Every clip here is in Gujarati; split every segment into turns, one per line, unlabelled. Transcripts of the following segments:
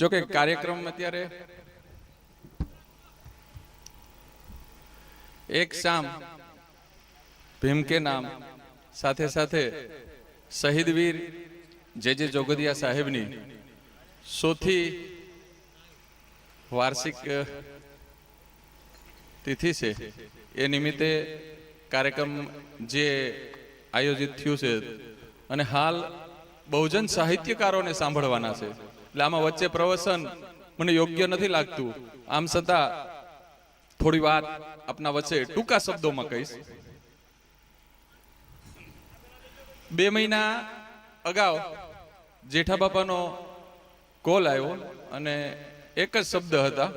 જો કે કાર્યક્રમ અત્યારે એક શામ ભીમ કે નામ, સાથે સાથે શહીદ વીર જે જે જોગદિયા સાહેબની સોથી વાર્ષિક તિથિ છે, એ નિમિત્તે કાર્યક્રમ જે આયોજિત થયું છે અને હાલ બહુજન સાહિત્યકારોને સાંભળવાના છે. એટલે આમાં વચ્ચે પ્રવચન મને યોગ્ય નથી લાગતું. આમ છતાં થોડી વાત આપના વચ્ચે ટૂંકા શબ્દોમાં કહીશ. બે મહિના અગાઉ જેઠા બાપાનો કોલ આવ્યો અને એક જ શબ્દ હતા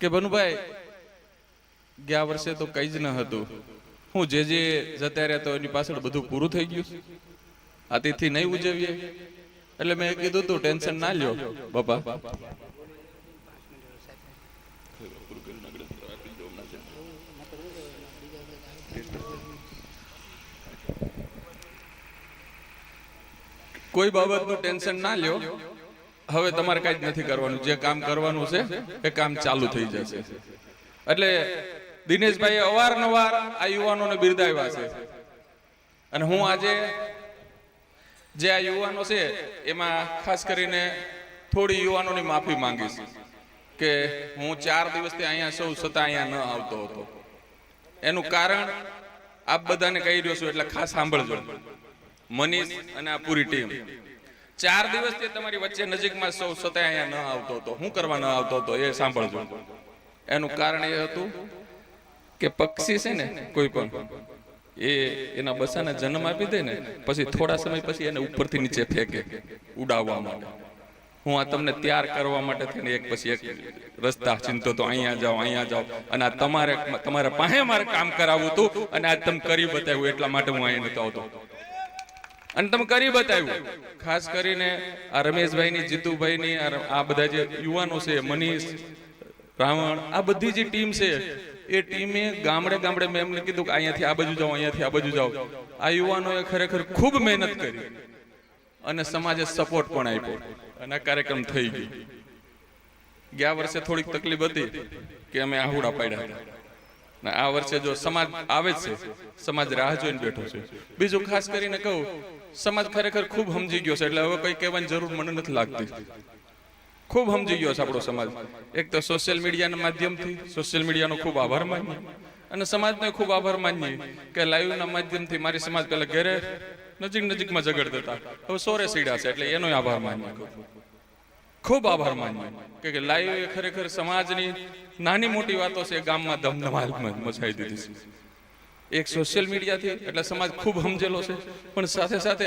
કે, ભનુભાઈ, ગયા વર્ષે તો કઈ જ ન હતું. હું જે જે જતા રહ્યા તો એની પાછળ બધું પૂરું થઈ ગયું. આ તિથિ નહીં ઉજવીએ. એટલે મેં કીધું તું ટેન્શન ના લ્યો બાપા. કોઈ બાબતનું ટેન્શન ના લ્યો. હવે તમારે કાંઈ જ નથી કરવાનું. જે કામ કરવાનું છે એ કામ ચાલુ થઈ જશે. એટલે દિનેશભાઈ અવારનવાર આ યુવાનોને બિરદાવ્યા છે. અને હું આજે જે આ યુવાનો છે, એમાં ખાસ કરીને થોડી યુવાનોની માફી માંગીશ કે હું ચાર દિવસથી અહીંયા સૌ છતાં અહીંયા ન આવતો હતો. એનું કારણ આપ બધાને કહી રહ્યો છું એટલે ખાસ સાંભળજો. મનીષ અને આ પૂરી ટીમ. ચાર દિવસથી તમારી વચ્ચે નજીકમાં સૌ છતાં અહીંયા ન આવતો હતો. હું કરવા ન આવતો હતો એ સાંભળજો. એનું કારણ એ હતું કે પક્ષી છે ને, કોઈ પણ એ એના બસાને જન્મ આપી દે ને, પછી થોડા સમય પછી એને ઉપરથી નીચે ફેંકે, ઉડાવવા માટે. હું આ તમને તૈયાર કરવા માટે થઈને એક પછી એક રસ્તા ચિંતો તો અહીંયા જાઓ અહીંયા જાઓ. અને આ તમારે, તમારા પાસે મારે કામ કરાવવું હતું અને આજ તમે કરી બતાવ્યું, એટલા માટે હું અહીંયા નતો આવતો. અને તમે કરી બતાવ્યું. ખાસ કરીને આ રમેશભાઈની, જીતુભાઈની, આ આ બધા જે યુવાનો છે, મનીષ, રાવણ, આ બધી જે ટીમ છે એ ટીમે ગામડે ગામડે મેં એમને કીધું કે અહીંયાથી આ બાજુ જાઓ, અહીંયાથી આ બાજુ જાઓ. આ યુવાનોએ ખરેખર ખૂબ મહેનત કરી અને સમાજે સપોર્ટ પણ આપ્યો. અને કાર્યક્રમ થઈ ગયો. ગયા વર્ષે થોડીક તકલીફ હતી કે અમે આહુડા પાડ્યા હતા. ને આ વર્ષે જો સમાજ આવે છે, સમાજ રાહ જોઈને બેઠો છે. બીજું ખાસ કરીને કહું, સમાજ ખરેખર ખૂબ સમજી ગયો છે. એટલે હવે કઈ કહેવાની જરૂર મને નથી લાગતી. ખૂબ સમજી ગયો છે આપણો સમાજ. એક તો સોશિયલ મીડિયાના માધ્યમથી સોશિયલ મીડિયાનો ખૂબ આભાર માનીએ. અને સમાજને ખૂબ આભાર માનીએ કે લાઈવના માધ્યમથી મારી સમાજ પહેલા ઘરે નજીક નજીકમાં ઝઘડતા હતા. હવે સોરે સીડા છે એટલે એનો આભાર માનીએ. ખૂબ આભાર માનીએ કે લાઈવ એ ખરેખર સમાજની નાની મોટી વાતો છે ગામમાં ધમધમાલ મચાવી દીધી છે. એક સોશિયલ મીડિયાથી એટલે સમાજ ખૂબ સમજેલો છે. પણ સાથે સાથે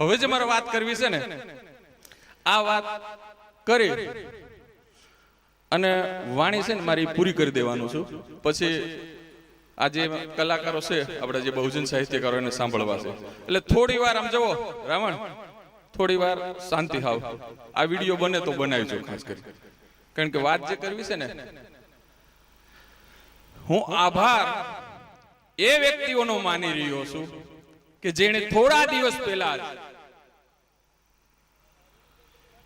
હવે જે મારે વાત કરવી છે ને, આ વાત કરી. અને વાણી છે ને મારી પૂરી કરી દેવાનું છું. પછી આ જે કલાકારો છે, આપણે જે બહુજન સાહિત્યકારો એને સાંભળવા છે. એટલે થોડી વાર આમ જવો રાવણ, થોડી વાર શાંતિ હાવ. આ વીડિયો બને તો બનાવજો ખાસ કરી. કારણ કે વાત જે કરવી છે ને, હું આભાર એ વ્યક્તિઓનો માની રહ્યો છું કે જેણે થોડા દિવસ પહેલા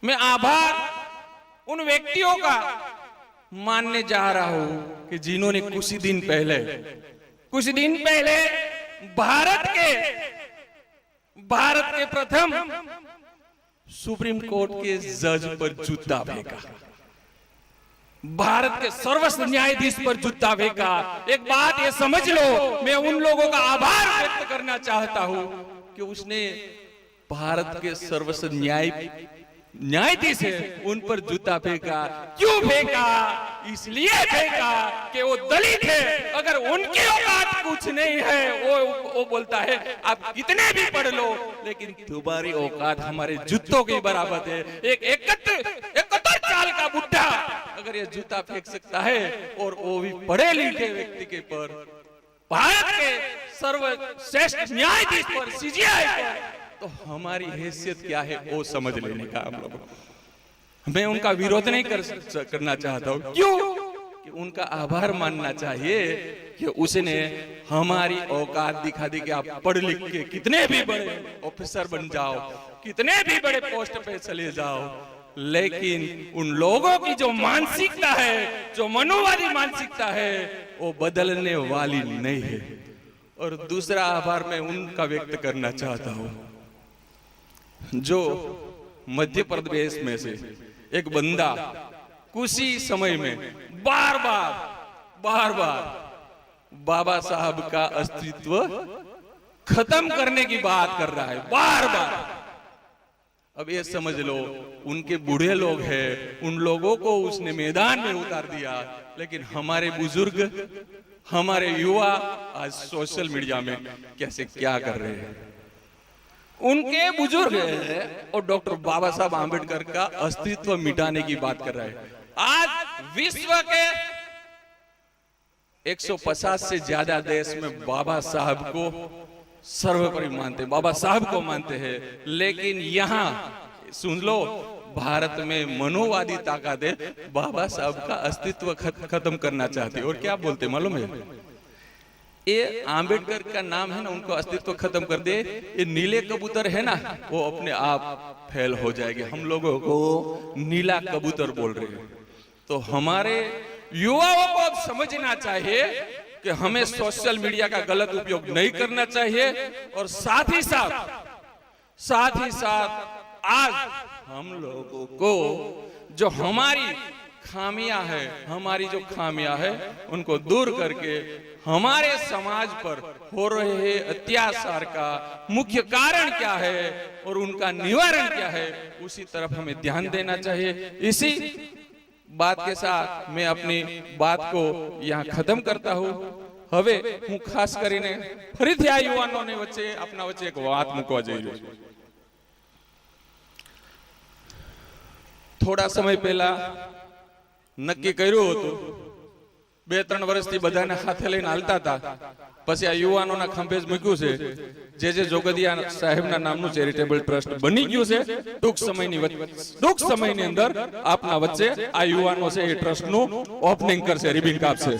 मैं आभार उन व्यक्तियों का मानने जा रहा हूँ कि जिन्होंने कुछ ही दिन पहले, कुछ दिन पहले भारत के भारत के प्रथम सुप्रीम कोर्ट के जज पर जूता फेंका। भारत के सर्वोच्च न्यायाधीश पर जूता फेंका। एक बात ये समझ लो, मैं उन लोगों का आभार व्यक्त करना चाहता हूँ कि उसने भारत के सर्वोच्च न्याय न्यायाधीश है उन पर जूता फेंका। क्यों फेंका? इसलिए फेंका कि वो दलित है। अगर उनकी औकात कुछ नहीं है वो वो बोलता है आप कितने भी पढ़ लो लेकिन तुम्हारी औकात हमारे जूतों की बराबर है। एक इकहत्तर इकहत्तर साल का बुढ़ा अगर ये जूता फेंक सकता है और वो भी पढ़े लिखे व्यक्ति के पर। भारत के सर्वश्रेष्ठ न्यायाधीश पर सीजीआई पर तो हमारी हैसियत क्या है वो समझ लेने का हम लोग। मैं उनका विरोध नहीं कर करना चाहता हूँ। क्यों? कि उनका आभार मानना चाहिए कि उसने हमारी औकात दिखा दी कि आप पढ़ लिख के कितने भी बड़े ऑफिसर बन जाओ कितने भी बड़े पोस्ट पे चले जाओ लेकिन उन लोगों की जो मानसिकता है जो मनोवादी मानसिकता है वो बदलने वाली नहीं है। और दूसरा आभार मैं उनका व्यक्त करना चाहता हूँ। जो मध्य प्रदेश में से एक बंदा कुछ समय में बार बार बार बार बाबा साहब का अस्तित्व खत्म करने की बात कर रहा है, बार बार। अब ये समझ लो, उनके बूढ़े लोग हैं, उन लोगों को उसने मैदान में उतार दिया, लेकिन हमारे बुज़ुर्ग, हमारे युवा आज सोशल मीडिया में कैसे क्या कर रहे हैं? उनके बुज़ुर्ग और डॉक्टर बाबा साहब आम्बेडकर का अस्तित्व मिटाने की बात कर रहे हैं। आज विश्व के 150 से ज़्यादा देश में बाबा साहब को सर्वोपरि मानते हैं। बाबा साहब को मानते हैं। लेकिन यहाँ, सुन लो, भारत में मनोवादी ताकतें बाबा साहब का अस्तित्व खत्म करना चाहती और क्या बोलते मालूम है? ये आम्बेडकर का नाम है ना, उनको अस्तित्व खत्म कर दे। ये नीले कबूतर है ना, वो अपने आप फेल हो जाएँगे। हम लोगों को नीला कबूतर बोल रहे हैं। तो हमारे युवाओं को अब समझना चाहिए कि हमें सोशल मीडिया का गलत उपयोग नहीं करना चाहिए। और साथ ही साथ साथ ही साथ आज हम लोगों को जो हमारी खामियां है हमारी जो खामियां है उनको दूर करके हमारे समाज पर हो रहे अत्याचार का मुख्य कारण क्या है और उनका निवारण क्या है उसी तरफ हमें ध्यान देना चाहिए इसी बात के साथ मैं अपनी बात को यहाँ खत्म करता हूँ હવે હું ખાસ કરીને ફરીથી આ યુવાનોને વચ્ચે આપના વચ્ચે એક વાત મૂકવા જઈ રહ્યો છું થોડા સમય પહેલા નક્કી કર્યું હતું. બે ત્રણ વર્ષથી બધાને હાથે લઈને હાલતા હતા. પછી આ યુવાનોના ખંભે જ મૂક્યું છે. જે જે જોગદિયા સાહેબના નામનું ચેરિટેબલ ટ્રસ્ટ બની ગયું છે, ટૂંક સમયની વચ્ચે ટૂંક સમયની અંદર આપના વચ્ચે આ યુવાનો છે એ ટ્રસ્ટનું ઓપનિંગ કરશે, રિબિન કાપશે.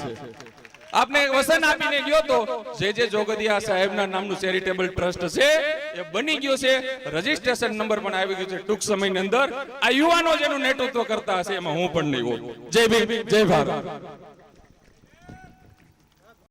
આપને વસન આપીને ગયો તો જે જે જોગદિયા સાહેબના નામનું ચેરિટેબલ ટ્રસ્ટ છે, એ બની ગયું છે. રજીસ્ટ્રેશન નંબર પણ આવી ગયું છે ટૂંક સમયની અંદર. આ યુવાનો જેનું નેતૃત્વ કરતા હશે, એમાં હું પણ નહીં હોઉં. જય ભીમ, જય ભારત.